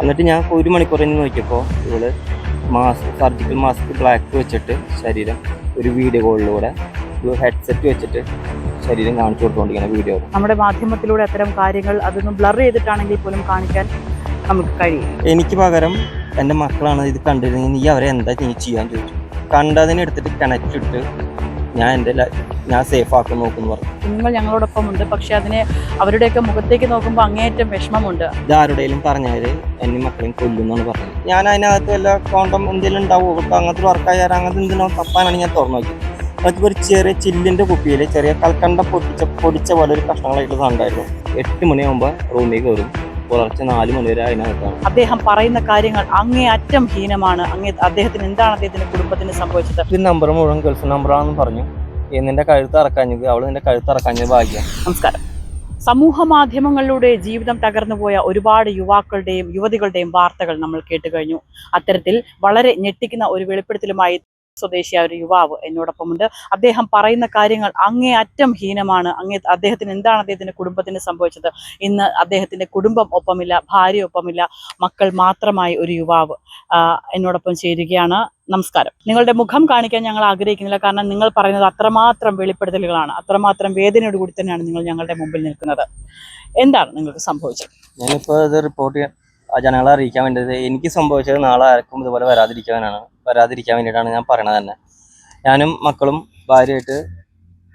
എന്നിട്ട് ഞാൻ ഒരു മണിക്കൂർ കഴിഞ്ഞ് നോക്കിയപ്പോൾ ഇവൾ മാസ്ക് സർജിക്കൽ മാസ്ക് ബ്ലാക്ക് വെച്ചിട്ട് ശരീരം ഒരു വീഡിയോ കോളിലൂടെ ഒരു ഹെഡ്സെറ്റ് വെച്ചിട്ട് ശരീരം കാണിച്ചു കൊടുത്തുകൊണ്ടിരിക്കുന്ന വീഡിയോ നമ്മുടെ മാധ്യമത്തിലൂടെ അത്തരം കാര്യങ്ങൾ അതൊന്നും ബ്ലർ ചെയ്തിട്ടാണെങ്കിൽ പോലും കാണിക്കാൻ നമുക്ക് കഴിയും. എനിക്ക് പകരം എന്റെ മക്കളാണ് ഇത് കണ്ടിരുന്നെങ്കിൽ നീ അവരെ എന്താ നീ ചെയ്യാൻ ചോദിച്ചു? കണ്ടതിനെടുത്തിട്ട് ഇട്ട് ഞാൻ എന്റെ ഞാൻ സേഫ് ആക്കാൻ നോക്കുന്നു പറഞ്ഞു. കുഞ്ഞുങ്ങൾ ഞങ്ങളോടൊപ്പം ഉണ്ട് പക്ഷെ അതിനെ അവരുടെയൊക്കെ മുഖത്തേക്ക് നോക്കുമ്പോൾ അങ്ങേയറ്റം വിഷമമുണ്ട്. ഇത് ആരുടെയും പറഞ്ഞാൽ എന്നെ മക്കളെയും കൊല്ലുന്നാണ് പറഞ്ഞത്. ഞാൻ അതിനകത്ത് വല്ല കോണ്ടം എന്തെങ്കിലും ഉണ്ടാവും? അവർക്ക് അങ്ങനത്തെ വർക്കായാലും അങ്ങനത്തെ എന്തിനോ തപ്പാനാണ് ഞാൻ തുറന്നു നോക്കി അതൊരു ഒരു ചെറിയ ചില്ലിന്റെ കുപ്പിയിൽ ചെറിയ കൽക്കണ്ട പൊടിച്ച പൊടിച്ച പോലെ ഒരു കഷ്ണങ്ങളായിട്ട് ഉണ്ടായിരുന്നു എട്ട് മണിയാകുമ്പോൾ റൂമിൽ കയറും. പുലർച്ചെ നാല് മണി വരെ അതിനകത്താണ്. അദ്ദേഹം പറയുന്ന കാര്യങ്ങൾ അങ്ങേ അറ്റം ഹീനമാണ്. അങ്ങേ അദ്ദേഹത്തിന് എന്താണ് അദ്ദേഹത്തിന്റെ കുടുംബത്തിന് സംഭവിച്ചത്? ഈ നമ്പർ മുഴുവൻ ഗൾഫ് നമ്പറാണെന്ന് പറഞ്ഞു. നിന്റെ കഴുത്ത് ഇറക്കാഞ്ഞത് അവൾ നിന്റെ കഴുത്ത് ഇറക്കാഞ്ഞത് ഭാഗ്യം. നമസ്കാരം. സമൂഹ മാധ്യമങ്ങളിലൂടെ ജീവിതം തകർന്നുപോയ ഒരുപാട് യുവാക്കളുടെയും യുവതികളുടെയും വാർത്തകൾ നമ്മൾ കേട്ട് കഴിഞ്ഞു അത്തരത്തിൽ വളരെ ഞെട്ടിക്കുന്ന ഒരു വെളിപ്പെടുത്തലുമായി സ്വദേശിയായ ഒരു യുവാവ് എന്നോടൊപ്പമുണ്ട്. അദ്ദേഹം പറയുന്ന കാര്യങ്ങൾ അങ്ങേ അറ്റം ഹീനമാണ്. അങ്ങേ അദ്ദേഹത്തിന് എന്താണ് അദ്ദേഹത്തിന്റെ കുടുംബത്തിന് സംഭവിച്ചത്? ഇന്ന് അദ്ദേഹത്തിന്റെ കുടുംബം ഒപ്പമില്ല ഭാര്യ ഒപ്പമില്ല മക്കൾ മാത്രമായി ഒരു യുവാവ് എന്നോടൊപ്പം ചേരുകയാണ്. നമസ്കാരം. നിങ്ങളുടെ മുഖം കാണിക്കാൻ ഞങ്ങൾ ആഗ്രഹിക്കുന്നില്ല. കാരണം നിങ്ങൾ പറയുന്നത് അത്രമാത്രം വെളിപ്പെടുത്തലുകളാണ്. അത്രമാത്രം വേദനയോട് കൂടി തന്നെയാണ് നിങ്ങൾ ഞങ്ങളുടെ മുമ്പിൽ നിൽക്കുന്നത്. എന്താണ് നിങ്ങൾക്ക് സംഭവിച്ചത്? ഞാനിപ്പോൾ ഇത് റിപ്പോർട്ട് ചെയ്യാൻ ജനങ്ങളെ അറിയിക്കാൻ വേണ്ടത് എനിക്ക് സംഭവിച്ചത് നാളെ ആർക്കും ഇതുപോലെ വരാതിരിക്കാനാണ്. വരാതിരിക്കാൻ വേണ്ടിയിട്ടാണ് ഞാൻ പറയണത് തന്നെ. ഞാനും മക്കളും ഭാര്യയായിട്ട്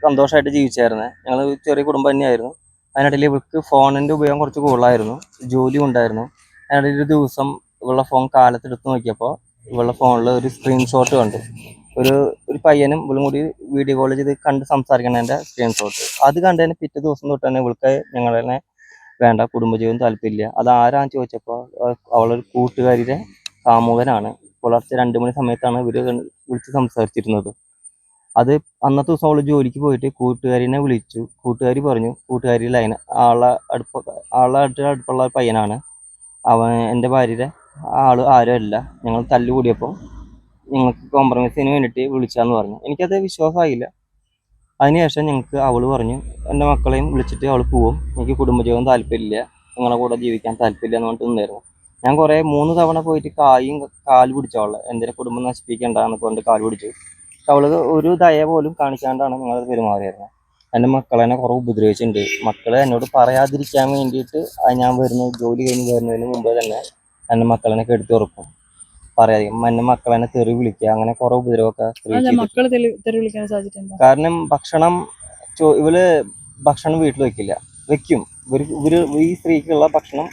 സന്തോഷമായിട്ട് ജീവിച്ചായിരുന്നു. ഞങ്ങൾ ചെറിയ കുടുംബം തന്നെയായിരുന്നു. അതിനിടയിൽ ഇവൾക്ക് ഫോണിന്റെ ഉപയോഗം കുറച്ച് കൂടുതലായിരുന്നു. ജോലി ഉണ്ടായിരുന്നു. അതിനിടയിൽ ഒരു ദിവസം ഇവളുടെ ഫോൺ കാലത്ത് എടുത്ത് നോക്കിയപ്പോൾ ഇവളുടെ ഫോണിൽ ഒരു സ്ക്രീൻഷോട്ട് കണ്ടു. ഒരു ഒരു പയ്യനും ഇവളും കൂടി വീഡിയോ കോൾ ചെയ്ത് കണ്ട് സംസാരിക്കണതിന്റെ സ്ക്രീൻഷോട്ട് അത് കണ്ടതിന് പിറ്റേ ദിവസം തൊട്ട് തന്നെ ഇവൾക്ക് ഞങ്ങളെ വേണ്ട കുടുംബജീവിതം താല്പര്യമില്ല. അത് ആരാന്ന് ചോദിച്ചപ്പോൾ അവളൊരു കൂട്ടുകാരിയുടെ കാമുകനാണ്. പുലർച്ചെ രണ്ട് മണി സമയത്താണ് ഇവർ വിളിച്ച് സംസാരിച്ചിരുന്നത്. അത് അന്നത്തെ ദിവസം അവൾ ജോലിക്ക് പോയിട്ട് കൂട്ടുകാരിനെ വിളിച്ചു. കൂട്ടുകാരി പറഞ്ഞു കൂട്ടുകാരി ലൈൻ ആളെ അടുപ്പ ആളെ അടുത്ത അടുപ്പുള്ള പയ്യനാണ്. അവൻ എന്റെ ഭാര്യയുടെ ആൾ ആരും അല്ല ഞങ്ങൾ തല്ലുകൂടിയപ്പോൾ ഞങ്ങൾക്ക് കോംപ്രമൈസിന് വേണ്ടിയിട്ട് വിളിച്ചാന്ന് പറഞ്ഞു. എനിക്കത് വിശ്വാസമായില്ല. അതിനുശേഷം ഞങ്ങൾക്ക് അവൾ പറഞ്ഞു എന്റെ മക്കളെയും വിളിച്ചിട്ട് അവൾ പോവും. എനിക്ക് കുടുംബജീവിതം താല്പര്യമില്ല. നിങ്ങളെ കൂടെ ജീവിക്കാൻ താല്പര്യമില്ല എന്ന് പറഞ്ഞിട്ട് നിന്നായിരുന്നു ഞാൻ കുറേ മൂന്ന് തവണ പോയിട്ട് കായും കാൽ പിടിച്ചവളെ എന്തിനെ കുടുംബം നശിപ്പിക്കണ്ടെന്ന് കൊണ്ട് കാൽ പിടിച്ചു. അവൾ ഒരു ദയ പോലും കാണിക്കാണ്ടാണ് നിങ്ങളത് പെരുമാറിയത് എന്റെ മക്കളെന്നെ കുറേ ഉപദ്രവിച്ചിട്ടുണ്ട്. മക്കളെ എന്നോട് പറയാതിരിക്കാൻ വേണ്ടിയിട്ട് ഞാൻ വരുന്ന ജോലി കഴിഞ്ഞ് വരുന്നതിന് മുമ്പ് തന്നെ എന്റെ മക്കളെന്നെ കെടുത്തി ഉറക്കും പറയാതിരിക്കും എന്നെ മക്കളെന്നെ തെറി വിളിക്കുക അങ്ങനെ കുറെ ഉപദ്രവമൊക്കെ. മക്കൾ തെറി വിളിക്കാൻ സാധിച്ചിട്ടുണ്ട്? കാരണം ഭക്ഷണം ഇവർ ഭക്ഷണം വീട്ടിൽ വെക്കില്ല. വെക്കും. ഇവർ ഇവർ ഈ സ്ത്രീക്കുള്ള ഭക്ഷണം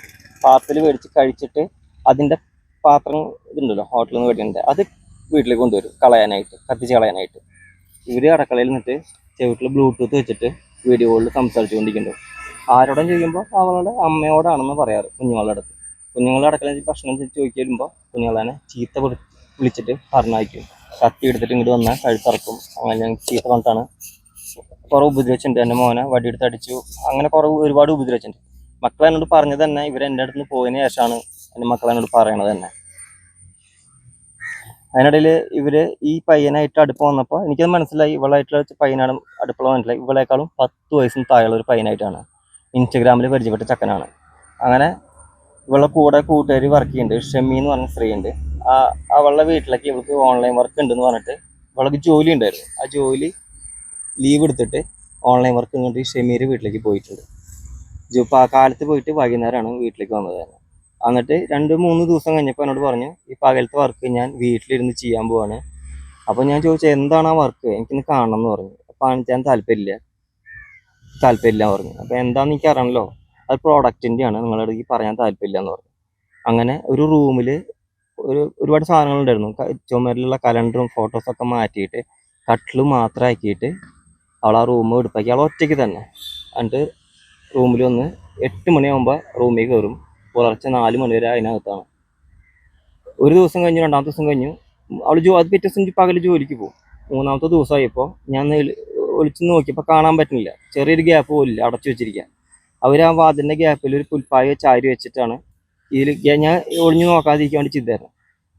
പാത്രത്തിൽ മേടിച്ച് കഴിച്ചിട്ട് അതിന്റെ പാത്രം ഇതുണ്ടല്ലോ ഹോട്ടലിൽ നിന്ന് മേടിക്കുന്നുണ്ട് അത് വീട്ടിലേക്ക് കൊണ്ടുവരും കളയാനായിട്ട് കത്തിച്ച് കളയാനായിട്ട്. ഇവർ അടക്കളയിൽ നിന്നിട്ട് ചെവിട്ടിൽ ബ്ലൂടൂത്ത് വെച്ചിട്ട് വീഡിയോ കോളിൽ സംസാരിച്ചുകൊണ്ടിരിക്കുന്നുണ്ട്. ആരോടും ചെയ്യുമ്പോൾ അവളുടെ അമ്മയോടാണെന്ന് പറയാറ് കുഞ്ഞുങ്ങളുടെ അടുത്ത്. കുഞ്ഞുങ്ങളുടെ അടുക്കളയിൽ ഭക്ഷണം ചോദിക്കാൻ വരുമ്പോൾ കുഞ്ഞുങ്ങളെ ചീത്ത വിളി- വിളിച്ചിട്ട് പറഞ്ഞയക്കും. കത്തി എടുത്തിട്ട് ഇങ്ങോട്ട് വന്നാൽ കഴുത്തിറക്കും. അങ്ങനെ ഞാൻ ചീത്ത പറഞ്ഞിട്ടാണ് കുറെ ഉപദ്രവിച്ചിട്ടുണ്ട്. എന്റെ മോനെ വടിയെടുത്ത് അടിച്ചു. അങ്ങനെ കുറെ ഒരുപാട് ഉപദ്രവിച്ചിട്ടുണ്ട്. മക്കൾ എന്നോട് പറഞ്ഞത് തന്നെ ഇവർ എന്റെ അടുത്ത് നിന്ന് പോയതിന് ശേഷമാണ് എന്റെ മക്കൾ എന്നോട് പറയണത് തന്നെ. അതിനിടയിൽ ഇവർ ഈ പയ്യനായിട്ട് അടുപ്പ് വന്നപ്പോൾ എനിക്കത് മനസ്സിലായി. ഇവളായിട്ടുള്ള പയ്യനാണ് അടുപ്പുള്ള മനസ്സിലായി. ഇവളെക്കാളും പത്ത് വയസ്സിന് താഴെയുള്ള ഒരു പയ്യനായിട്ടാണ് ഇൻസ്റ്റഗ്രാമിൽ പരിചയപ്പെട്ട ചക്കനാണ്. അങ്ങനെ ഇവളുടെ കൂടെ കൂട്ടുകാർ വർക്ക് ചെയ്യുന്നുണ്ട് ഷെമി എന്ന് പറഞ്ഞ സ്ത്രീ ഉണ്ട് ആ അവളുടെ വീട്ടിലേക്ക് ഇവൾക്ക് ഓൺലൈൻ വർക്ക് ഉണ്ടെന്ന് പറഞ്ഞിട്ട് ഇവൾക്ക് ജോലി ഉണ്ടായിരുന്നു. ആ ജോലി ലീവ് എടുത്തിട്ട് ഓൺലൈൻ വർക്ക് കണ്ടിട്ട് ഷെമീര് വീട്ടിലേക്ക് പോയിട്ടുണ്ട്. ജോ ആ കാലത്ത് പോയിട്ട് വൈകുന്നേരമാണ് വീട്ടിലേക്ക് വന്നത് തന്നെ. എന്നിട്ട് രണ്ട് മൂന്ന് ദിവസം കഴിഞ്ഞപ്പോൾ എന്നോട് പറഞ്ഞു ഈ പകലത്തെ വർക്ക് ഞാൻ വീട്ടിലിരുന്ന് ചെയ്യാൻ പോവാണ്. അപ്പോൾ ഞാൻ ചോദിച്ചു എന്താണ് ആ വർക്ക് എനിക്കിന്ന് കാണണം എന്ന് പറഞ്ഞു. അപ്പോൾ ഞാൻ താല്പര്യമില്ല. താല്പര്യമില്ല പറഞ്ഞു. അപ്പോൾ എന്താണെന്ന് എനിക്ക് അറിയണമല്ലോ അത് പ്രോഡക്റ്റിന്റെ ആണ് നിങ്ങളുടെ ഈ പറയാൻ താല്പര്യമില്ല എന്ന് പറഞ്ഞു. അങ്ങനെ ഒരു റൂമിൽ ഒരു ഒരുപാട് സാധനങ്ങളുണ്ടായിരുന്നു. ചുമരിലുള്ള കലണ്ടറും ഫോട്ടോസൊക്കെ മാറ്റിയിട്ട് കട്ടിൽ മാത്രമാക്കിയിട്ട് അവൾ ആ റൂം എടുപ്പാക്കി. അവൾ ഒറ്റയ്ക്ക് തന്നെ. എന്നിട്ട് റൂമിൽ വന്ന് എട്ട് മണിയാകുമ്പോൾ റൂമിൽ കയറും പുലർച്ചെ നാല് മണി വരെ അതിനകത്താണ്. ഒരു ദിവസം കഴിഞ്ഞു രണ്ടാമത്തെ ദിവസം കഴിഞ്ഞു. അവൾ ജോ അത് പിറ്റേ ദിവസം പകൽ ജോലിക്ക് പോകും. മൂന്നാമത്തെ ദിവസമായപ്പോൾ ഞാൻ ഒളിച്ചു നോക്കിയപ്പോൾ കാണാൻ പറ്റുന്നില്ല. ചെറിയൊരു ഗ്യാപ്പ് പോലില്ല അടച്ചു വെച്ചിരിക്കുക അവർ ആ വാതിലിന്റെ ഗ്യാപ്പിൽ ഒരു പുൽപ്പായ ചാരി വെച്ചിട്ടാണ് ഇതിൽ ഞാൻ ഒളിഞ്ഞു നോക്കാതിരിക്കാൻ വേണ്ടി ചെയ്തായിരുന്നു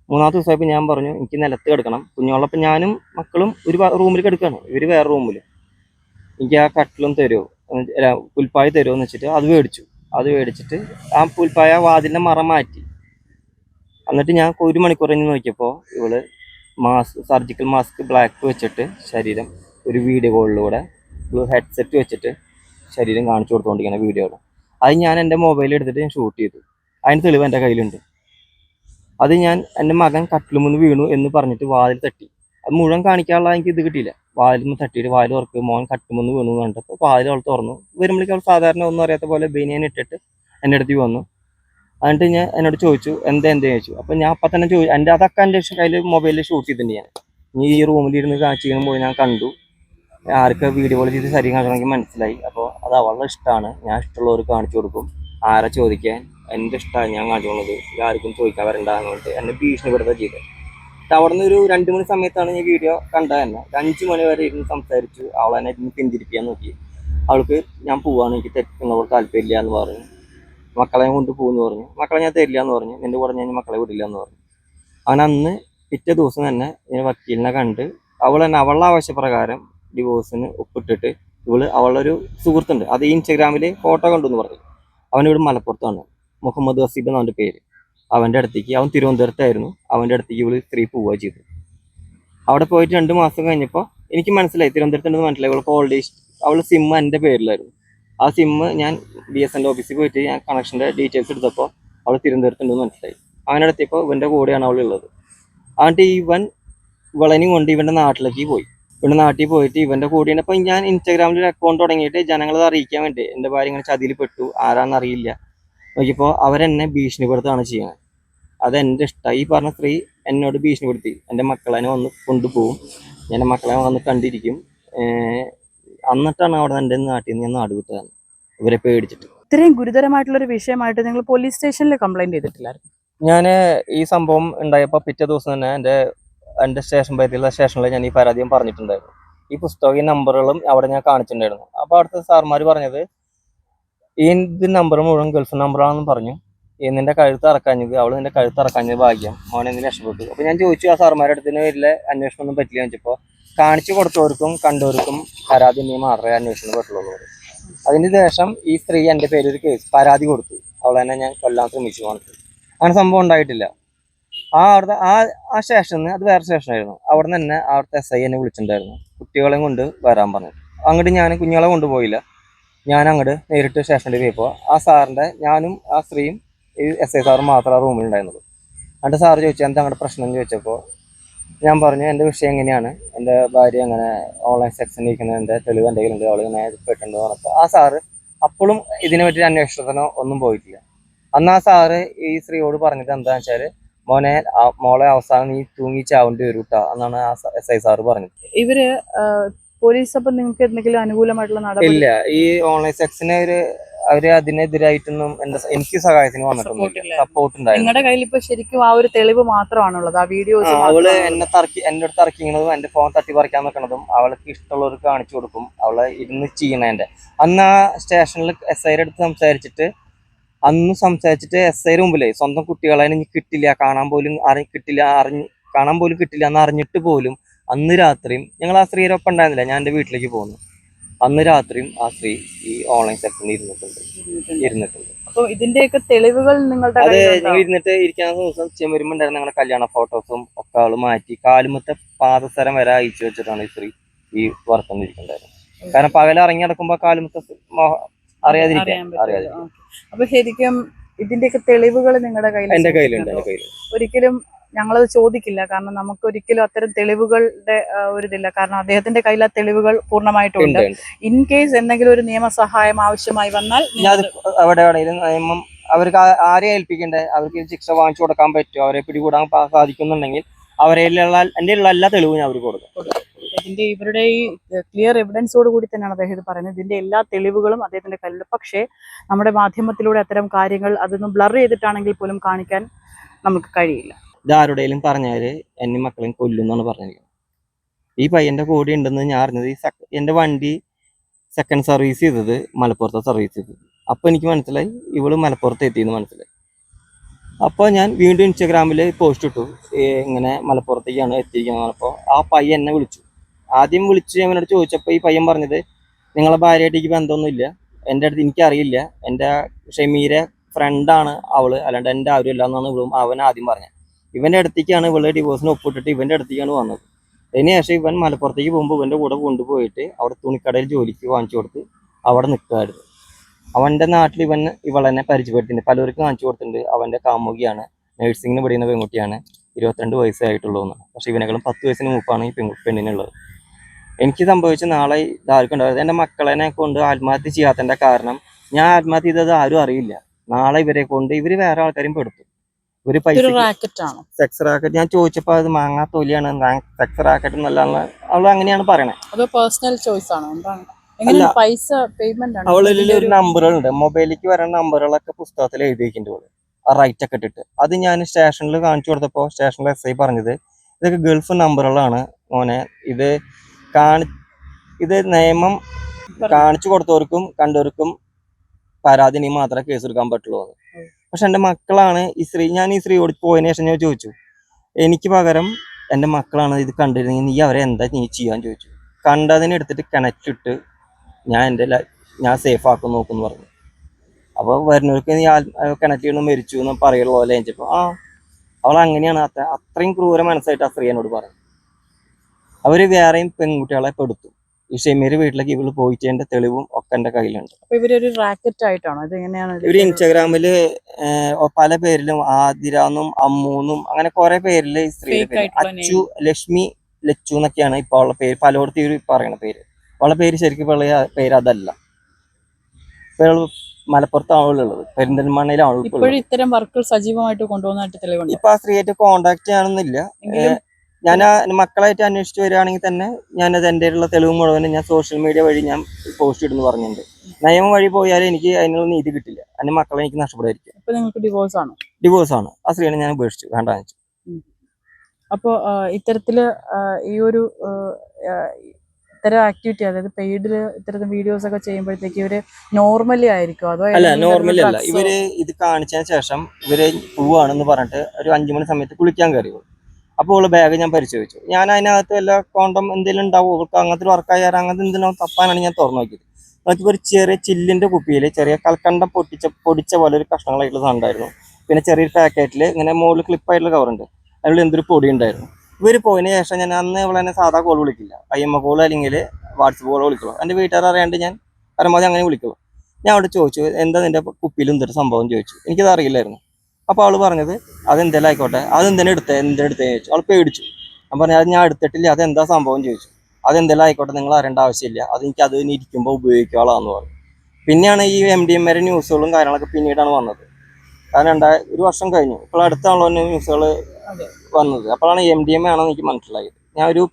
മൂന്നാമത്തെ ദിവസമായപ്പോൾ ഞാൻ പറഞ്ഞു എനിക്ക് നിലത്ത് കിടക്കണം. കുഞ്ഞോളപ്പം ഞാനും മക്കളും ഒരു റൂമിൽ കിടക്കുകയാണ് ഇവർ വേറെ റൂമിൽ എനിക്ക് ആ കട്ടിലും തരുമോ പുൽപ്പായ തരുമോ എന്ന് വെച്ചിട്ട് അത് മേടിച്ചു. അത് മേടിച്ചിട്ട് ആ പുൽപ്പായ വാതിലിന്റെ മറ മാറ്റി. എന്നിട്ട് ഞാൻ ഒരു മണിക്കൂർ കഴിഞ്ഞ് നോക്കിയപ്പോൾ ഇവൾ മാസ്ക് സർജിക്കൽ മാസ്ക് ബ്ലാക്ക് വെച്ചിട്ട് ശരീരം ഒരു വീഡിയോ കോളിലൂടെ ഹെഡ്സെറ്റ് വെച്ചിട്ട് ശരീരം കാണിച്ചു കൊടുത്തുകൊണ്ടിരിക്കുന്ന വീഡിയോകൾ അത് ഞാൻ എന്റെ മൊബൈൽ എടുത്തിട്ട് ഞാൻ ഷൂട്ട് ചെയ്തു. അതിന് തെളിവ് എന്റെ കയ്യിലുണ്ട്. അത് ഞാൻ എന്റെ മകൻ കട്ടിലുമെന്ന് വീണു എന്ന് പറഞ്ഞിട്ട് വാതിൽ തട്ടി. അത് മുഴുവൻ കാണിക്കാനുള്ള എനിക്ക് ഇത് കിട്ടിയില്ല. വാതിൽ തട്ടിയിട്ട് വാതിൽ ഉറക്ക് മോൻ കട്ടുമെന്ന് വീണു എന്ന് പറഞ്ഞിട്ട്. വാതിൽ അവൾ തുറന്നു. വരുമ്പോഴേക്കും അവൾ സാധാരണ ഒന്നും അറിയാത്ത പോലെ ബനിയൻ ഇട്ടിട്ട് എന്റെ അടുത്ത് വന്നു. എന്നിട്ട് ഞാൻ എന്നോട് ചോദിച്ചു എന്താ എന്താ? ചോദിച്ചു. അപ്പം ഞാൻ അപ്പം തന്നെ ചോദിച്ചു എന്റെ അതൊക്കെ എന്റെ കയ്യിൽ മൊബൈലിൽ ഷൂട്ട് ചെയ്തിട്ടുണ്ട് ഞാൻ. ഈ റൂമിലിരുന്ന് കാണിച്ചിങ്ങനെ പോയി ഞാൻ കണ്ടു. ആർക്ക് വീഡിയോ കോൾ ചെയ്ത് ശരീരം കാണിക്കണമെങ്കിൽ മനസ്സിലായി. അപ്പോൾ അത് അവളുടെ ഇഷ്ടമാണ്. ഞാൻ ഇഷ്ടമുള്ളവർക്ക് കാണിച്ചു കൊടുക്കും. ആരെ ചോദിക്കാൻ? എന്റെ ഇഷ്ടമാണ് ഞാൻ കാണിച്ചുകൊള്ളത് ആർക്കും ചോദിക്കാൻ വരണ്ടെന്ന് പറഞ്ഞിട്ട് എന്നെ ഭീഷണിപ്പെടുത്തുക ചെയ്തത്. അവിടെ നിന്ന് ഒരു രണ്ട് മണി സമയത്താണ് ഞാൻ വീഡിയോ കണ്ടത് തന്നെ. ഒരു അഞ്ച് മണി വരെ ഇരുന്ന് സംസാരിച്ചു. അവൾ എന്നെ ഇരുന്ന് പിന്തിരിപ്പിക്കാൻ നോക്കി. അവൾക്ക് ഞാൻ പോവാണ്. എനിക്ക് നിങ്ങളോട് താല്പര്യമില്ല എന്ന് പറഞ്ഞു. മക്കളെ കൊണ്ട് പോകുമെന്ന് പറഞ്ഞു. മക്കളെ ഞാൻ തരില്ല എന്ന് പറഞ്ഞു. നിന്റെ കൂടെ ഞാൻ മക്കളെ വിടില്ല എന്ന് പറഞ്ഞു. അവൻ അന്ന് പിറ്റേ ദിവസം തന്നെ ഞാൻ വക്കീലിനെ കണ്ട് അവൾ തന്നെ അവളുടെ ആവശ്യപ്രകാരം ഡിവോഴ്സിന് ഒപ്പിട്ടിട്ട് ഇവൾ അവളുടെ ഒരു സുഹൃത്തുണ്ട്. അത് ഈ ഇൻസ്റ്റഗ്രാമിൽ ഫോട്ടോ കണ്ടു എന്ന് പറഞ്ഞു. അവൻ ഇവിടെ മലപ്പുറത്താണ്. മുഹമ്മദ് വസീബ് എന്നാണ് പേര്. അവന്റെ അടുത്തേക്ക് അവൻ തിരുവനന്തപുരത്തായിരുന്നു. അവന്റെ അടുത്തേക്ക് ഇവൾ സ്ത്രീ പോവുക ചെയ്തു അവിടെ പോയിട്ട് രണ്ട് മാസം കഴിഞ്ഞപ്പോൾ എനിക്ക് മനസ്സിലായി. തിരുവനന്തപുരത്തുണ്ടെന്ന് മനസ്സിലായി. ഇവൾക്ക് ഓൾഡ് അവൾ സിം എന്റെ പേരിലായിരുന്നു. ആ സിം ഞാൻ ബി എസ് എന്റെ ഓഫീസിൽ പോയിട്ട് ഞാൻ കണക്ഷന്റെ ഡീറ്റെയിൽസ് എടുത്തപ്പോൾ അവൾ തിരുവനന്തപുരത്തുണ്ടെന്ന് മനസ്സിലായി. അവനടുത്തിയപ്പോൾ ഇവന്റെ കൂടെയാണ് അവൾ ഉള്ളത് എന്നിട്ട് ഇവൻ ഇവളനെയും കൊണ്ട് ഇവന്റെ നാട്ടിലേക്ക് പോയി. ഇവന്റെ നാട്ടിൽ പോയിട്ട് ഇവന്റെ കൂടെയാണ്. അപ്പോൾ ഞാൻ ഇൻസ്റ്റാഗ്രാമിൽ ഒരു അക്കൗണ്ട് തുടങ്ങിയിട്ട് ജനങ്ങളെ അറിയിക്കാൻ വേണ്ടി എന്റെ ഭാര്യ ഇങ്ങനെ ചതിയിൽ പെട്ടു. ആരാന്ന് അറിയില്ല. നോക്കിയപ്പോൾ അവരെന്നെ ഭീഷണിപ്പെടുത്തുകയാണ് ചെയ്യുന്നത്. അത് എന്റെ ഇഷ്ടം. ഈ പറഞ്ഞ സ്ത്രീ എന്നോട് ഭീഷണിപ്പെടുത്തി. എന്റെ മക്കളെ വന്ന് കൊണ്ടുപോകും. ഞാൻ മക്കളെ വന്ന് കണ്ടിരിക്കും. അന്നിട്ടാണ് എന്നിട്ടാണ് അവിടെ എന്റെ നാട്ടിൽ നിന്ന് ഞാൻ നാട് വിട്ടതാണ്. ഇവരെ പേടിച്ചിട്ട്. ഇത്രയും ഗുരുതരമായിട്ടുള്ള ഒരു വിഷയമായിട്ട് നിങ്ങൾ പോലീസ് സ്റ്റേഷനിൽ കംപ്ലൈന്റ് ചെയ്തിട്ടില്ലായിരുന്നു? ഞാൻ ഈ സംഭവം ഉണ്ടായപ്പോൾ പിറ്റേ ദിവസം തന്നെ എന്റെ എന്റെ സ്റ്റേഷൻ പരിധിയിലുള്ള സ്റ്റേഷനിൽ ഞാൻ ഈ പരാതിയും പറഞ്ഞിട്ടുണ്ടായിരുന്നു. ഈ പുസ്തകം ഈ നമ്പറുകളും അവിടെ ഞാൻ കാണിച്ചിട്ടുണ്ടായിരുന്നു. അപ്പോൾ അവിടുത്തെ സാർമാർ പറഞ്ഞത് ഈ ഇത് നമ്പർ മുഴുവൻ ഗൾഫ് നമ്പറാണെന്ന് പറഞ്ഞു. നിന്റെ കഴുത്ത് ഇറക്കാഞ്ഞത് അവൾ നിന്റെ കഴുത്ത് ഇറക്കാഞ്ഞത് ഭാഗ്യം. മോനെ എന്തിനു രക്ഷപ്പെട്ടു. അപ്പോൾ ഞാൻ ചോദിച്ചു ആ സാർമാരുടെ അടുത്തിന് വലിയ അന്വേഷണം ഒന്നും പറ്റില്ല എന്ന് വെച്ചപ്പോൾ കാണിച്ചു കൊടുത്തവർക്കും കണ്ടവർക്കും പരാതി നീ മാത്രമേ അന്വേഷണം പറ്റുള്ളൂ അതിന് ശേഷം ഈ സ്ത്രീ എന്റെ പേരിൽ ഒരു കേസ് പരാതി കൊടുത്തു. അവളെന്നെ ഞാൻ കൊല്ലാൻ ശ്രമിച്ചു കാണിച്ചു അങ്ങനെ സംഭവം ഉണ്ടായിട്ടില്ല. ആ അവിടുത്തെ ആ ആ സ്റ്റേഷനിൽ അത് വേറെ സ്റ്റേഷനായിരുന്നു. അവിടെ നിന്ന് തന്നെ അവിടുത്തെ എസ് ഐ എന്നെ വിളിച്ചിട്ടുണ്ടായിരുന്നു. കുട്ടികളെയും കൊണ്ട് വരാൻ പറഞ്ഞു. അങ്ങോട്ട് ഞാൻ കുഞ്ഞുങ്ങളെ കൊണ്ടുപോയില്ല ഞാൻ അങ്ങോട്ട് നേരിട്ട് സ്റ്റേഷനിൽ പോയപ്പോൾ ആ സാറിന്റെ ഞാനും ആ സ്ത്രീയും ഈ എസ് ഐ സാറും മാത്രം ആ റൂമിൽ ഉണ്ടായിരുന്നുള്ളൂ. എന്നിട്ട് സാറ് ചോദിച്ചു എന്താ അങ്ങോട്ട് പ്രശ്നം? എന്ന് ചോദിച്ചപ്പോൾ ഞാൻ പറഞ്ഞു എന്റെ വിഷയം എങ്ങനെയാണ്? എന്റെ ഭാര്യ അങ്ങനെ ഓൺലൈൻ സെക്ഷൻ ഇരിക്കുന്നതിന്റെ തെളിവ് എന്റെ കയ്യിലുണ്ട് അവൾ ഇങ്ങനെ പറഞ്ഞപ്പോൾ ആ സാറ് അപ്പോഴും ഇതിനെ പറ്റി അന്വേഷണത്തിനോ ഒന്നും പോയിട്ടില്ല. അന്ന് ആ സാറ് ഈ സ്ത്രീയോട് പറഞ്ഞിട്ട് എന്താണെന്ന് വെച്ചാൽ മോനെ മോളെ അവസാനം നീ തൂങ്ങി ചാവേണ്ടി വരും കേട്ടോ എന്നാണ് എസ് ഐ സാറ് പറഞ്ഞത്. ഇവർ പോലീസ് അപ്പം നിങ്ങൾക്ക് എന്തെങ്കിലും അനുകൂലമായിട്ടുള്ള നടപടി ഇല്ല ഈ ഓൺലൈൻ സെക്സിന് ഒരു അവർ അതിനെതിരായിട്ടൊന്നും എന്റെ എനിക്ക് സഹായത്തിന് ഇല്ല. സപ്പോർട്ട് ഉണ്ടായിരുന്നു നിങ്ങളുടെ കയ്യിൽ ഇപ്പൊ ശരിക്കും ആ ഒരു തെളിവ് മാത്രമാണുള്ളത്. ആ ആ, വീഡിയോസ് അവൾ എന്നെ തറക്കി എന്റെ അടുത്ത് തറക്കിങ്ങണതും എന്റെ ഫോൺ തട്ടി പറിക്കാൻ നിൽക്കണതും അവൾക്ക് ഇഷ്ടമുള്ളവർക്ക് കാണിച്ചു കൊടുക്കും അവളെ ഇരുന്ന് ചെയ്യണേന്റെ. അന്ന് ആ സ്റ്റേഷനിൽ എസ് ഐയുടെ അടുത്ത് സംസാരിച്ചിട്ട് അന്ന് സംസാരിച്ചിട്ട് എസ് ഐ മുമ്പിലേ സ്വന്തം കുട്ടികളെ കിട്ടില്ല കാണാൻ പോലും അറി കിട്ടില്ല അറിഞ്ഞ് കാണാൻ പോലും കിട്ടില്ല എന്ന് അറിഞ്ഞിട്ട് പോലും അന്ന് രാത്രിയും ഞങ്ങൾ ആ സ്ത്രീയുടെ ഒപ്പം ഉണ്ടായിരുന്നില്ല ഞാൻ എന്റെ വീട്ടിലേക്ക് പോകുന്നു. അന്ന് രാത്രിയും ആ സ്ത്രീ ഈ ഓൺലൈൻ സെക്ഷനിൽ ഇരുന്നിട്ടുണ്ട്. ഇരുന്നിട്ടുണ്ട്. അപ്പോൾ ഇതിന്റെയൊക്കെ തെളിവുകൾ നിങ്ങളുടെ അത് ഇരുന്നിട്ട് ഇരിക്കുന്ന ദിവസം ചെമ്മരുമ്പുണ്ടായിരുന്ന ഞങ്ങളുടെ കല്യാണ ഫോട്ടോസും ഒക്കെ ആൾ മാറ്റി കാലുമത്തെ പാദസരം വരെ അയച്ചു വെച്ചിട്ടാണ് ഈ സ്ത്രീ ഈ വർത്തന്നിരിക്കുന്നുണ്ടായിരുന്നത് കാരണം പകലിറങ്ങി നടക്കുമ്പോൾ നടക്കുമ്പോ കാലുമത്തെ അപ്പൊ ശരിക്കും ഇതിന്റെയൊക്കെ തെളിവുകൾ നിങ്ങളുടെ കയ്യിൽ എന്റെ കയ്യിലുണ്ട് എന്റെ കയ്യിലുണ്ട്. ഒരിക്കലും ഞങ്ങളത് ചോദിക്കില്ല. കാരണം നമുക്ക് ഒരിക്കലും അത്തരം തെളിവുകളുടെ ഒരു ഇതില്ല കാരണം അദ്ദേഹത്തിന്റെ കയ്യിൽ ആ തെളിവുകൾ പൂർണമായിട്ടുണ്ട്. ഇൻ കേസ് എന്തെങ്കിലും ഒരു നിയമസഹായം ആവശ്യമായി വന്നാൽ അവിടെ നിയമം അവർക്ക് ആരെ ഏൽപ്പിക്കണ്ടേ? അവർക്ക് ശിക്ഷ വാങ്ങിച്ചു കൊടുക്കാൻ പറ്റുമോ? അവരെ പിടികൂടാൻ സാധിക്കുന്നുണ്ടെങ്കിൽ അവരെ എന്റെ ഉള്ള എല്ലാ തെളിവും ഞാൻ അവർക്ക് കൊടുക്കും. ഇതിന്റെ ഇവരുടെ ഈ ക്ലിയർ എവിഡൻസോട് കൂടി തന്നെയാണ് അദ്ദേഹം ഇത് പറയുന്നത്. ഇതിന്റെ എല്ലാ തെളിവുകളും അദ്ദേഹത്തിന്റെ കയ്യിലുണ്ട്. പക്ഷേ നമ്മുടെ മാധ്യമത്തിലൂടെ അത്തരം കാര്യങ്ങൾ അതൊന്നും ബ്ലർ ചെയ്തിട്ടാണെങ്കിൽ പോലും കാണിക്കാൻ നമുക്ക് കഴിയില്ല. ഇത് ആരുടെയും പറഞ്ഞാൽ എന്നെ മക്കളെയും കൊല്ലും എന്നാണ് പറഞ്ഞിരിക്കുന്നത്. ഈ പയ്യന്റെ കൂടെ ഉണ്ടെന്ന് ഞാൻ അറിഞ്ഞത് ഈ എന്റെ വണ്ടി സെക്കൻഡ് സർവീസ് ചെയ്തത് മലപ്പുറത്തെ സർവീസ് ചെയ്തത്. അപ്പൊ എനിക്ക് മനസ്സിലായി ഇവൾ മലപ്പുറത്ത് എത്തിയെന്ന് മനസ്സിലായി. അപ്പോൾ ഞാൻ വീണ്ടും ഇൻസ്റ്റാഗ്രാമിൽ പോസ്റ്റ് ഇട്ടു. ഇങ്ങനെ മലപ്പുറത്തേക്കാണ് എത്തിയിരിക്കുന്നത് അപ്പോൾ ആ പയ്യൻ എന്നെ വിളിച്ചു. ആദ്യം വിളിച്ച് അവനോട് ചോദിച്ചപ്പോൾ ഈ പയ്യൻ പറഞ്ഞത് നിങ്ങളെ ഭാര്യയായിട്ട് എനിക്ക് ബന്ധമൊന്നുമില്ല. എന്റെ അടുത്ത് എനിക്കറിയില്ല. എന്റെ ഷമീരെ ഫ്രണ്ടാണ് അവൾ. അല്ലാണ്ട് എന്റെ ആരും ഇല്ല എന്നാണ് ഇവളും അവൻ ആദ്യം പറഞ്ഞത്. ഇവന്റെ അടുത്തേക്കാണ് ഇവളുടെ ഡിവോഴ്സിന് ഒപ്പിട്ടിട്ട് ഇവന്റെ അടുത്തേക്കാണ് വന്നത്. അതിനുശേഷം ഇവൻ മലപ്പുറത്തേക്ക് പോകുമ്പോൾ ഇവന്റെ കൂടെ കൊണ്ടുപോയിട്ട് അവിടെ തുണിക്കടയിൽ ജോലിക്ക് വാങ്ങിച്ചു കൊടുത്ത് അവിടെ നിൽക്കുമായിരുന്നു അവന്റെ നാട്ടിൽ ഇവൻ ഇവളെന്നെ പരിചയപ്പെട്ടിട്ടുണ്ട് പലർക്കും കാണിച്ചു കൊടുത്തിട്ടുണ്ട്. അവന്റെ കാമുകിയാണ്. നഴ്സിംഗിന് പഠിക്കുന്ന പെൺകുട്ടിയാണ്. ഇരുപത്തിരണ്ട് വയസ്സേ ആയിട്ടുള്ളൂ എന്ന്. പക്ഷെ ഇവനേക്കാളും പത്ത് വയസ്സിന് മുപ്പാണ് ഈ പെണ്ണിനുള്ളത്. എനിക്ക് സംഭവിച്ച നാളെ ഇതാർക്കും ഉണ്ടാവരുത് എന്റെ മക്കളെ കൊണ്ട് ആത്മഹത്യ ചെയ്യാത്തതിന്റെ കാരണം ഞാൻ ആത്മഹത്യ ചെയ്തത് ആരും അറിയില്ല. നാളെ ഇവരെ കൊണ്ട് ഇവർ വേറെ ആൾക്കാരും പെടുത്തും. ഇവർ പൈസ സെക്സ് റാക്കറ്റ് ഞാൻ ചോദിച്ചപ്പോൾ അത് മാങ്ങാ തൊലിയാണ്. സെക്സ് റാക്കറ്റ് എന്നല്ല അവൾ അങ്ങനെയാണ് പറയണത് പേഴ്സണൽ ചോയ്സ് ആണ്? പൈസ പേയ്മെന്റ് അവളിൽ ഒരു നമ്പറുകളുണ്ട് മൊബൈലിലേക്ക് വരുന്ന നമ്പറുകളൊക്കെ പുസ്തകത്തിൽ എഴുതി വെക്കുന്നുണ്ട് അവൾ ആ റൈറ്റ് ഒക്കെ ഇട്ടിട്ട്. അത് ഞാൻ സ്റ്റേഷനിൽ കാണിച്ചു കൊടുത്തപ്പോൾ സ്റ്റേഷനിലെ എസ് ഐ പറഞ്ഞത് ഇതൊക്കെ ഗൾഫ് നമ്പറുകളാണ് മോനെ. ഇത് കാണി ഇത് നിയമം കാണിച്ചു കൊടുത്തവർക്കും കണ്ടവർക്കും പരാതി നീ മാത്രമേ കേസ് എടുക്കാൻ പറ്റുള്ളൂ. പക്ഷെ എന്റെ മക്കളാണ് ഈ സ്ത്രീ ഞാൻ ഈ സ്ത്രീ സ്ത്രീയോട് പോയതിനു ശേഷം ഞാൻ ചോദിച്ചു എനിക്ക് പകരം എന്റെ മക്കളാണ് ഇത് കണ്ടിരുന്നെങ്കിൽ നീ അവരെ എന്താ നീ ചെയ്യാൻ ചോദിച്ചു? കണ്ടതിനെ എടുത്തിട്ട് കണക്റ്റിട്ട് ഞാൻ എന്റെ ഞാൻ സേഫ് ആക്കും നോക്കുന്നു പറഞ്ഞു. അപ്പോൾ വരുന്നവർക്ക് നീ കണക്ട് കിണറ്റിൽ മരിച്ചു എന്ന് പറയുന്ന പോലെ ചോദിച്ചപ്പോൾ ആ അവൾ അങ്ങനെയാണ്. അത്ര അത്രയും ക്രൂര മനസ്സായിട്ട് ആ സ്ത്രീ എന്നോട് പറഞ്ഞു. അവർ വേറെയും പെൺകുട്ടികളെ പെടുത്തും. ഈ ഷെമീർ വീട്ടിലേക്ക് ഇവൾ പോയിട്ടതിന്റെ തെളിവും ഒക്കെ എന്റെ കയ്യിലുണ്ട്. ഇവരൊരു റാക്കറ്റ് ആയിട്ടാണോ? ഇത് എങ്ങനെയാണ് ഇവർ ഇൻസ്റ്റാഗ്രാമിൽ പല പേരിലും ആതിരാന്നും അമ്മൂന്നും അങ്ങനെ കുറെ പേരിൽ സ്ത്രീ അച്ചു ലക്ഷ്മി ലച്ചു എന്നൊക്കെയാണ് ഇപ്പൊ ഉള്ള പേര്. പലയിടത്തും ഇവർ പറയണ പേര്. അവളുടെ പേര് ശരിക്കും ഇവളുടെ പേര് അതല്ല. മലപ്പുറത്താണ് ഉള്ളത്. പെരിന്തൽമണ്ണയിലാണ് ഇപ്പോഴും. ഇത്തരം വർക്കുകൾ സജീവമായിട്ട് കൊണ്ടുപോകുന്നതായിട്ട് തെളിവുണ്ട്? ഇപ്പൊ ആ സ്ത്രീയായിട്ട് കോണ്ടാക്ട് ചെയ്യണമെന്നില്ല. ഞാൻ മക്കളായിട്ട് അന്വേഷിച്ച് വരികയാണെങ്കിൽ തന്നെ ഞാനത് എന്റെ ഉള്ള തെളിവ് മുഴുവനും ഞാൻ സോഷ്യൽ മീഡിയ വഴി ഞാൻ പോസ്റ്റ് ഇടുന്നു പറഞ്ഞിട്ടുണ്ട്. നിയമം വഴി പോയാൽ എനിക്ക് അതിനുള്ള നീതി കിട്ടില്ല. എന്റെ മക്കളെ എനിക്ക് നിങ്ങൾക്ക് ഡിവോഴ്സ് ആണ്? ഡിവോഴ്സ് ആണ്. ആ സ്ത്രീനെ ഞാൻ ഉപേക്ഷിച്ചു. വേണ്ട വെച്ചു. അപ്പോൾ ഇത്തരത്തിൽ ഈ ഒരു ഇത്തരം ആക്ടിവിറ്റി അതായത് പെയ്ഡിൽ ഇത്തരം വീഡിയോസ് ഒക്കെ ചെയ്യുമ്പോഴത്തേക്ക് ഇവർ നോർമലി ആയിരിക്കും അതോ അല്ല നോർമലി അല്ല. ഇവർ ഇത് കാണിച്ചതിന് ശേഷം ഇവർ പോവാണെന്ന് പറഞ്ഞിട്ട് ഒരു അഞ്ചു മണി സമയത്ത് കുളിക്കാൻ കയറി അപ്പോൾ ഉള്ള ബാഗ് ഞാൻ പരിശോധിച്ചു. ഞാൻ അതിനകത്ത് വല്ല കോണ്ടം എന്തെങ്കിലും ഉണ്ടാവും? അവൾക്ക് അങ്ങനത്തെ ഒരു വർക്കായാൽ അങ്ങനത്തെ എന്തെങ്കിലും തപ്പാനാണ് ഞാൻ തുറന്നു നോക്കിയത്. നോക്കിയപ്പോൾ ഒരു ചെറിയ ചില്ലിന്റെ കുപ്പിയിൽ ചെറിയ കൽക്കണ്ടം പൊട്ടിച്ച പൊടിച്ച പോലെ ഒരു കഷ്ണങ്ങളായിട്ടുള്ള ഉണ്ടായിരുന്നു. പിന്നെ ചെറിയൊരു പാക്കറ്റിൽ ഇങ്ങനെ മുകളിൽ ക്ലിപ്പായിട്ടുള്ള കവറുണ്ട് അതിൽ എന്തൊരു പൊടി ഉണ്ടായിരുന്നു. ഇവർ പോയതിന് ശേഷം ഞാൻ അന്ന് ഇവിടെ തന്നെ സാധാ കോൾ വിളിക്കില്ല. ഐ എം കോൾ അല്ലെങ്കിൽ വാട്സപ്പ് കോൾ വിളിക്കുള്ളൂ. എന്റെ വീട്ടുകാർ അറിയാണ്ട് ഞാൻ പരമാവധി അങ്ങനെ വിളിക്കുള്ളൂ. ഞാൻ അവിടെ ചോദിച്ചു എന്താ നിന്റെ കുപ്പിയിൽ എന്തൊരു സംഭവം? ചോദിച്ചു. എനിക്കത് അറിയില്ലായിരുന്നു. അപ്പോൾ അവൾ പറഞ്ഞത് അതെന്തെങ്കിലും ആയിക്കോട്ടെ അതെന്തിനാ എടുത്തേ എന്തിനാ എടുത്തേ? ചോദിച്ചു. അവൾ പേടിച്ചു. ഞാൻ പറഞ്ഞു ഞാൻ എടുത്തിട്ടില്ല അതെന്താ സംഭവം? ചോദിച്ചു. അതെന്തെങ്കിലും ആയിക്കോട്ടെ നിങ്ങൾ അറിയേണ്ട ആവശ്യമില്ല അത് എനിക്ക് അത് ഇരിക്കുമ്പോൾ ഉപയോഗിക്കാളാന്ന് പറഞ്ഞു. പിന്നെയാണ് ഈ എം ഡി എം വരെ ന്യൂസുകളും കാര്യങ്ങളൊക്കെ പിന്നീടാണ് വന്നത്. കാരണം രണ്ടാ ഒരു വർഷം കഴിഞ്ഞു. ഇപ്പോൾ അടുത്താണല്ലോ ന്യൂസുകൾ വന്നത്. അപ്പോഴാണ് എം ഡി എം ആണെന്ന് എനിക്ക് മനസ്സിലായത്. ഞാൻ ഒരു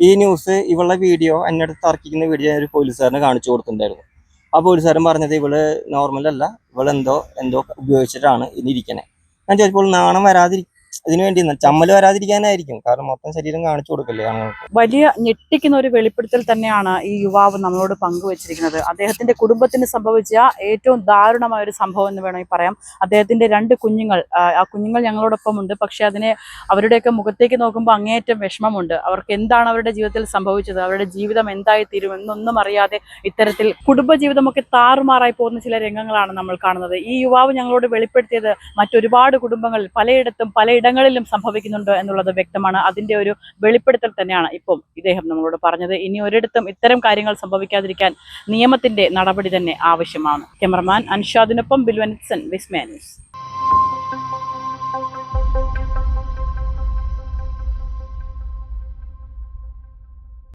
ഈ ന്യൂസ് ഇവളുടെ വീഡിയോ എന്നെ അടുത്ത് തർക്കിക്കുന്ന വീഡിയോ ഞാൻ ഒരു പോലീസുകാരനെ കാണിച്ചു കൊടുത്തിട്ടുണ്ടായിരുന്നു. ആ പോലീസുകാരൻ പറഞ്ഞത് ഇവൾ നോർമലല്ല ഇവളെന്തോ എന്തോ ഉപയോഗിച്ചിട്ടാണ് ഇനി ഇരിക്കണേ. ഞാൻ ചോദിച്ചപ്പോൾ നാണം വരാതിരി ഇതിനു വേണ്ടി ചമ്മൽ വരാതിരിക്കാനായിരിക്കും. കാരണം മൊത്തം ശരീരം കാണിച്ചു കൊടുക്കല്ലേ വലിയ ഞെട്ടിക്കുന്ന ഒരു വെളിപ്പെടുത്തൽ തന്നെയാണ് ഈ യുവാവ് നമ്മളോട് പങ്കുവച്ചിരിക്കുന്നത്. അദ്ദേഹത്തിന്റെ കുടുംബത്തിന് സംഭവിച്ച ഏറ്റവും ദാരുണമായ ഒരു സംഭവം എന്ന് വേണമെങ്കിൽ പറയാം. അദ്ദേഹത്തിന്റെ രണ്ട് കുഞ്ഞുങ്ങൾ ആ, കുഞ്ഞുങ്ങൾ ഞങ്ങളോടൊപ്പം ഉണ്ട് പക്ഷെ അതിനെ അവരുടെയൊക്കെ മുഖത്തേക്ക് നോക്കുമ്പോൾ അങ്ങേയറ്റം വിഷമമുണ്ട്. അവർക്ക് എന്താണ് അവരുടെ ജീവിതത്തിൽ സംഭവിച്ചത്? അവരുടെ ജീവിതം എന്തായി തീരും എന്നൊന്നും അറിയാതെ ഇത്തരത്തിൽ കുടുംബജീവിതമൊക്കെ താറുമാറായി പോകുന്ന ചില രംഗങ്ങളാണ് നമ്മൾ കാണുന്നത്. ഈ യുവാവ് ഞങ്ങളോട് വെളിപ്പെടുത്തിയത് മറ്റൊരുപാട് കുടുംബങ്ങളിൽ പലയിടത്തും പലയിടങ്ങളിലും സംഭവിക്കുന്നുണ്ട് എന്നുള്ളത് വ്യക്തമാണ്. അതിന്റെ ഒരു വെളിപ്പെടുത്തൽ തന്നെയാണ് ഇപ്പം ഇദ്ദേഹം നമ്മളോട് പറഞ്ഞത്. ഇനി ഒരിടത്തും ഇത്തരം കാര്യങ്ങൾ സംഭവിക്കാതിരിക്കാൻ നിയമത്തിന്റെ നടപടി തന്നെ ആവശ്യമാണ്. ക്യാമറമാൻ അൻഷാദിനൊപ്പം ബിൽവൻസൺ വിസ്മയ ന്യൂസ്.